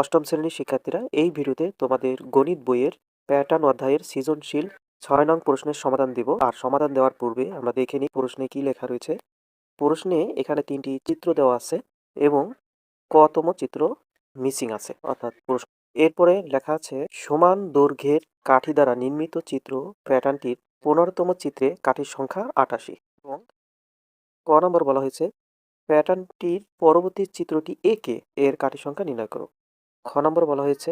অষ্টম শ্রেণির শিক্ষার্থীরা এই ভিডিওতে তোমাদের গণিত বইয়ের প্যাটার্ন অধ্যায়ের সৃজনশীল ছয় নং প্রশ্নের সমাধান দিব। আর সমাধান দেওয়ার পূর্বে আমরা দেখে নিই প্রশ্নে কি লেখা রয়েছে। প্রশ্নে এখানে তিনটি চিত্র দেওয়া আছে এবং কতম চিত্র মিসিং আছে। অর্থাৎ প্রশ্ন। এরপরে লেখা আছে, সমান দৈর্ঘ্যের কাঠি দ্বারা নির্মিত চিত্র প্যাটার্নটির পনেরোতম চিত্রে কাঠির সংখ্যা আটাশি। এবং ক নম্বর বলা হয়েছে প্যাটার্নটির পরবর্তী চিত্রটি একে এর কাঠি সংখ্যা নির্ণয় করো। খ নম্বর বলা হয়েছে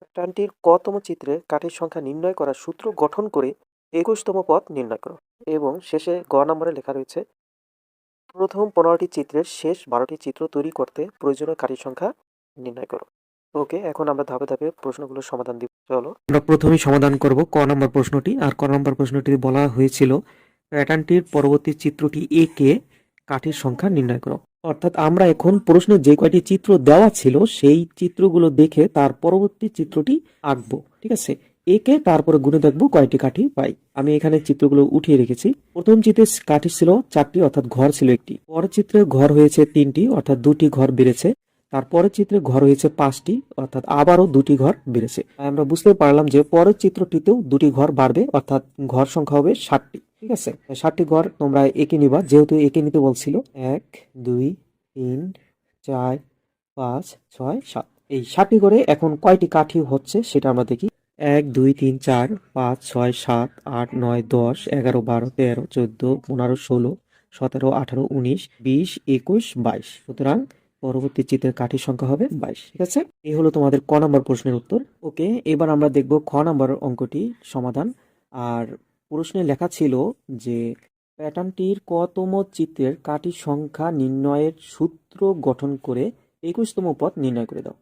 প্যাটার্নটির কতম চিত্রে কাঠির সংখ্যা নির্ণয় করার সূত্র গঠন করে একুশতম পথ নির্ণয় করো? এবং শেষে গ নম্বরে লেখা রয়েছে, প্রথম পনেরোটি চিত্রের শেষ বারোটি চিত্র তৈরি করতে প্রয়োজনীয় কাঠির সংখ্যা নির্ণয় করো। ওকে, এখন আমরা ধাপে ধাপে প্রশ্নগুলোর সমাধান দিব। চলো। আমরা প্রথমেই সমাধান করব ক নম্বর প্রশ্নটি, আর ক নম্বর প্রশ্নটি বলা হয়েছিল, প্যাটার্নটির পরবর্তী চিত্রটি এ কে কাঠির সংখ্যা নির্ণয় করো? অর্থাৎ আমরা এখন প্রশ্নে যে কয়টি চিত্র দেওয়া ছিল, সেই চিত্রগুলো দেখে তার পরবর্তী চিত্রটি আঁকবো, ঠিক আছে? একে তারপরে গুণে দেখব কয়টি কাঠি পাই। আমি এখানে চিত্রগুলো উঠিয়ে রেখেছি। প্রথম চিত্রে কাঠি ছিল চারটি, অর্থাৎ ঘর ছিল একটি। পরের চিত্রে ঘর হয়েছে তিনটি, অর্থাৎ দুটি ঘর বেড়েছে। তারপরের চিত্রে ঘর হয়েছে পাঁচটি, অর্থাৎ আবারও দুটি ঘর বেড়েছে। আমরা বুঝতে পারলাম যে পরের চিত্রটিতেও দুটি ঘর বাড়বে, অর্থাৎ ঘর সংখ্যা হবে ষাটটি ঠিক আছে ষাটটি ঘর তোমরা একে নিবা, যেহেতু একে নিতে বলছিল। এক, দুই, তিন, চার, পাঁচ, ছয়, সাত। এই ষাটটি ঘরে এখন কয়টি কাঠি হচ্ছে সেটা আমরা দেখি। এক, দুই, তিন, চার, পাঁচ, ছয়, সাত, আট, নয়, দশ, এগারো, বারো, তেরো, চোদ্দ, পনেরো, ষোলো, সতেরো, আঠারো, উনিশ, বিশ, একুশ, বাইশ। সুতরাং পরবর্তী চিত্রের কাঠির সংখ্যা হবে বাইশ। ঠিক আছে? এই হলো তোমাদের ক নম্বর প্রশ্নের উত্তর। ওকে, এবার আমরা দেখব খ নম্বর অঙ্কটি সমাধান। আর প্রশ্নে লেখা ছিল যে, প্যাটার্নটির কতম চিত্রের কাটির সংখ্যা নির্ণয়ের সূত্র গঠন করে একুশতম পথ নির্ণয় করে দাও।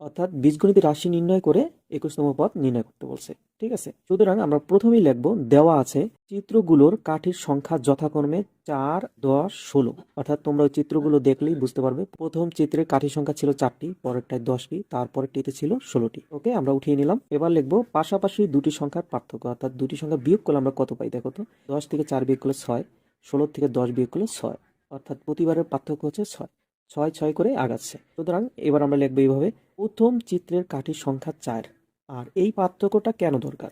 অর্থাৎ বীজগণিত রাশি নির্ণয় করে একুশতম পদ নির্ণয় করতে বলছে। ঠিক আছে? সুতরাং আমরা প্রথমেই লিখব, দেওয়া আছে চিত্রগুলোর কাঠির সংখ্যা যথাক্রমে চার, দশ, ষোলো। অর্থাৎ তোমরা ওই চিত্রগুলো দেখলেই বুঝতে পারবে, প্রথম চিত্রে কাঠির সংখ্যা ছিল চারটি, পরেরটায় দশটি, তারপরেরটিতে ছিল ষোলোটি। ওকে? আমরা উঠিয়ে নিলাম। এবার লিখব, পাশাপাশি দুটি সংখ্যার পার্থক্য, অর্থাৎ দুটি সংখ্যা বিয়োগ করলে আমরা কত পাই দেখো তো? দশ থেকে চার বিয়োগ করলে ছয়, ষোলো থেকে দশ বিয়োগ করলে ছয়। অর্থাৎ প্রতিবারের পার্থক্য হচ্ছে ছয়। ছয় ছয় করে আগাচ্ছে। সুতরাং এবার আমরা লিখব এইভাবে, প্রথম চিত্রের কাঠির সংখ্যা চার। আর এই পার্থক্যটা কেন দরকার?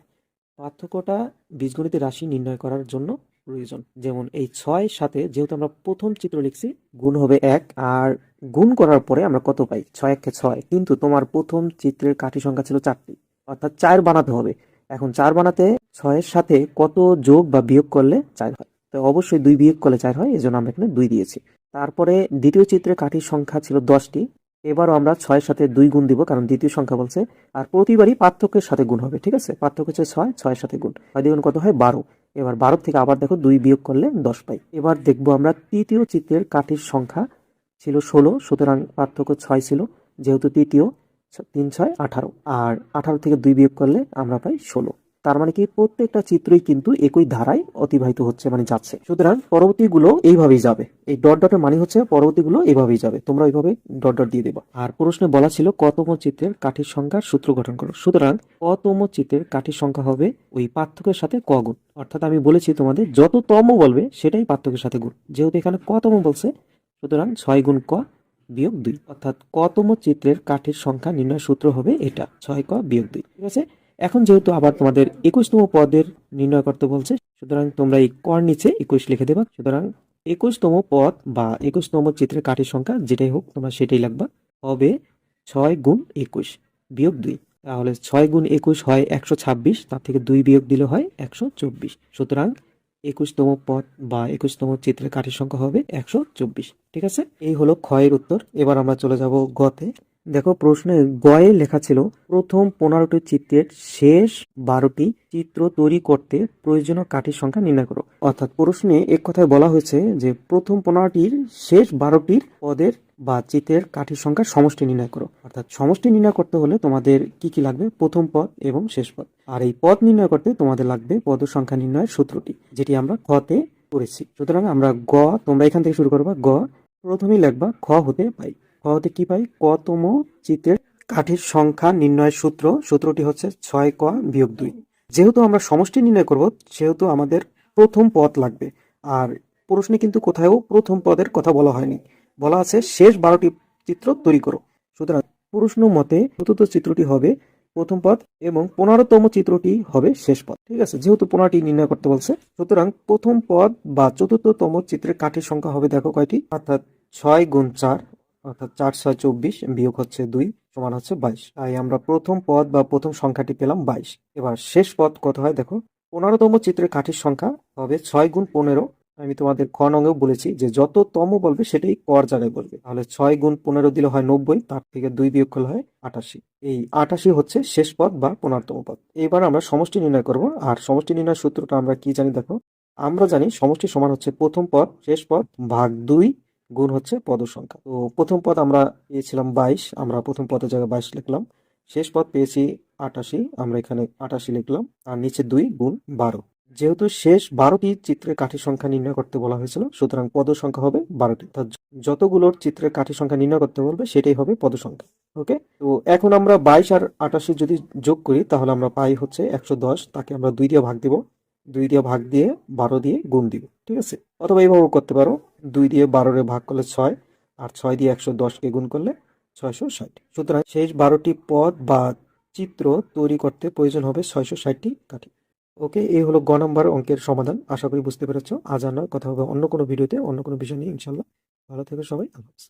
পার্থক্যটা বীজগণিতের রাশি নির্ণয় করার জন্য প্রয়োজন। যেমন এই ছয় সাথে যেহেতু আমরা প্রথম চিত্র লিখছি, গুণ হবে এক, আর গুণ করার পরে আমরা কত পাই? ছয় একে ছয়। কিন্তু তোমার প্রথম চিত্রের কাঠি সংখ্যা ছিল চারটি। অর্থাৎ চার বানাতে হবে। এখন চার বানাতে ছয়ের সাথে কত যোগ বা বিয়োগ করলে চার হয়? তো অবশ্যই দুই বিয়োগ করলে চার হয় এই জন্য আমরা এখানে দুই দিয়েছি। তারপরে দ্বিতীয় চিত্রে কাঠির সংখ্যা ছিল দশটি। এবারও আমরা ছয়ের সাথে দুই গুণ দিব, কারণ দ্বিতীয় সংখ্যা বলছে, আর প্রতিবারই পার্থক্যের সাথে গুণ হবে, ঠিক আছে? পার্থক্য হচ্ছে ছয়, ছয়ের সাথে গুণ। ছয় দ্বিগুণ কত হয়? বারো। এবার বারো থেকে আবার দেখো দুই বিয়োগ করলে দশ পাই। এবার দেখব আমরা তৃতীয় চিত্রের কাঠির সংখ্যা ছিল ষোলো, সুতরাং পার্থক্য ছয় ছিল, যেহেতু তৃতীয়, তিন, ছয়, আঠারো। আর আঠারো থেকে দুই বিয়োগ করলে আমরা পাই ষোলো। তার মানে কি প্রত্যেকটা চিত্রই কিন্তু একই ধারায় অতিবাহিত হচ্ছে মানে যাচ্ছে। সুতরাং পরবর্তীগুলো এইভাবেই যাবে। এই ডট ডটের মানে হচ্ছে পরবর্তীগুলো এইভাবেই যাবে। তোমরা এইভাবে ডট ডট দিয়ে দেবা। আর প্রশ্নে বলা ছিল কতম চিত্রের কাঠির সংখ্যার সূত্র গঠন করো। সুতরাং কতম চিত্রের কাঠির সংখ্যা হবে ওই পার্থক্যের সাথে ক গুণ। অর্থাৎ আমি বলেছি তোমাদের যত তম বলবে সেটাই পার্থক্যের সাথে গুণ। যেহেতু এখানে কতম বলছে, সুতরাং ছয় গুণ ক বিয়োগ দুই। অর্থাৎ কতম চিত্রের কাঠের সংখ্যা নির্ণয় সূত্র হবে এটা। ছয় ক বিয়োগ দুই। ঠিক আছে? এখন যেহেতু আবার তোমাদের একুশতম পদের নির্ণয় করতে বলছে, সুতরাং তোমরা এই কর নিচে একুশ লিখে দেবা। সুতরাং একুশতম পদ বা একুশতম চিত্রের কাঠের সংখ্যা যেটাই হোক, তোমরা সেটাই লিখবা হবে ছয় গুণ একুশ বিয়োগ দুই। তাহলে ছয় গুণ একুশ হয় একশো ছাব্বিশ, তার থেকে দুই বিয়োগ দিলে হয় একশো চব্বিশ। সুতরাং একুশতম পদ বা একুশতম চিত্রের কাঠের সংখ্যা হবে একশো চব্বিশ। ঠিক আছে? এই হলো ক্ষয়ের উত্তর। এবার আমরা চলে যাব গতে। দেখো প্রশ্নে গয়ে লেখা ছিল, প্রথম পনেরোটি চিত্রের শেষ বারোটি চিত্র তৈরি করতে প্রয়োজনীয় কাঠির সংখ্যা নির্ণয় করো। অর্থাৎ প্রশ্নে এক কথায় বলা হয়েছে যে, প্রথম পনেরোটির শেষ বারোটির পদের বা চিত্রের কাঠির সংখ্যার সমষ্টি নির্ণয় করো। অর্থাৎ সমষ্টি নির্ণয় করতে হলে তোমাদের কি কি লাগবে? প্রথম পদ এবং শেষ পদ। আর এই পদ নির্ণয় করতে তোমাদের লাগবে পদ সংখ্যা নির্ণয়ের সূত্রটি, যেটি আমরা খতে করেছি সুতরাং আমরা গ, তোমরা এখান থেকে শুরু করবা। গ, প্রথমেই লিখবা খ হতে পাই। হতে কি পাই? কতম চিত্রের কাঠির সংখ্যা নির্ণয়ের সূত্র। সূত্রটি হচ্ছে ছয় ক বিয়োগ দুই। যেহেতু আমরা সমষ্টি নির্ণয় করব, সেহেতু আমাদের প্রথম পদ লাগবে। আর প্রশ্নে কিন্তু কোথাও প্রথম পদের কথা বলা হয়নি। বলা আছে, শেষ বারোটি চিত্র তৈরি করো। সুতরাং প্রশ্ন মতে চতুর্থ চিত্রটি হবে প্রথম পদ এবং পনেরোতম চিত্রটি হবে শেষ পদ। ঠিক আছে, যেহেতু পনেরোটি নির্ণয় করতে বলছে। সুতরাং প্রথম পদ বা চতুর্থতম চিত্রের কাঠির সংখ্যা হবে, দেখো কয়টি? অর্থাৎ ছয় গুণ চার অর্থাৎ চার ছয় চব্বিশ বিয়োগ হচ্ছে দুই সমান হচ্ছে বাইশ। তাই আমরা প্রথম পদ বা প্রথম সংখ্যাটি পেলাম বাইশ। এবার শেষ পদ কত হয় দেখো? পনেরোতম চিত্রের কাঠির সংখ্যা হবে ছয় গুণ পনেরো। আমি তোমাদের খ নঙ্গেও বলেছি যে যত তম বলবে সেটাই কর জায়গায় বলবে। তাহলে ছয় গুণ পনেরো দিলে হয় নব্বই, তার থেকে দুই বিয়োগ করলে হয় আটাশি। এই আটাশি হচ্ছে শেষ পদ বা পনেরোতম পদ। এবার আমরা সমষ্টি নির্ণয় করব। আর সমষ্টি নির্ণয় সূত্রটা আমরা কি জানি দেখো? আমরা জানি সমষ্টি সমান হচ্ছে প্রথম পদ, শেষ পদ, ভাগ দুই গুণ হচ্ছে পদ সংখ্যা। তো প্রথম পদ আমরা পেয়েছিলাম বাইশ, আমরা প্রথম পদের জায়গায় বাইশ লিখলাম। শেষ পদ পেয়েছি আটাশি, আমরা এখানে আটাশি লিখলাম। আর নিচে দুই গুণ বারো। যেহেতু শেষ বারোটি চিত্রের কাঠি সংখ্যা নির্ণয় করতে বলা হয়েছিল, সুতরাং পদ সংখ্যা হবে বারোটি। অর্থাৎ যতগুলোর চিত্রের কাঠি সংখ্যা নির্ণয় করতে বলবে, সেটাই হবে পদ সংখ্যা। ওকে? তো এখন আমরা বাইশ আর আটাশি যদি যোগ করি, তাহলে আমরা পাই হচ্ছে একশো দশ, তাকে আমরা দুই দিয়ে ভাগ দিব। দুই দিয়ে ভাগ দিয়ে বারো দিয়ে গুণ দিব, ঠিক আছে? অথবা এইভাবে করতে পারো। দুই দিয়ে বারোরে ভাগ করলে ছয়, আর ছয় দিয়ে একশো দশকে গুণ করলে ছয়শো ষাট। সুতরাং শেষ বারোটি পদ বা চিত্র তৈরি করতে প্রয়োজন হবে ছয়শো ষাটটি কাঠি। ওকে, এই হলো গ নম্বর অঙ্কের সমাধান। আশা করি বুঝতে পেরেছ। আজ আর নয়, কথা হবে অন্য কোনো ভিডিওতে, অন্য কোনো বিষয় নিয়ে, ইনশাল্লাহ। ভালো থেকো সবাই, আল্লাহ।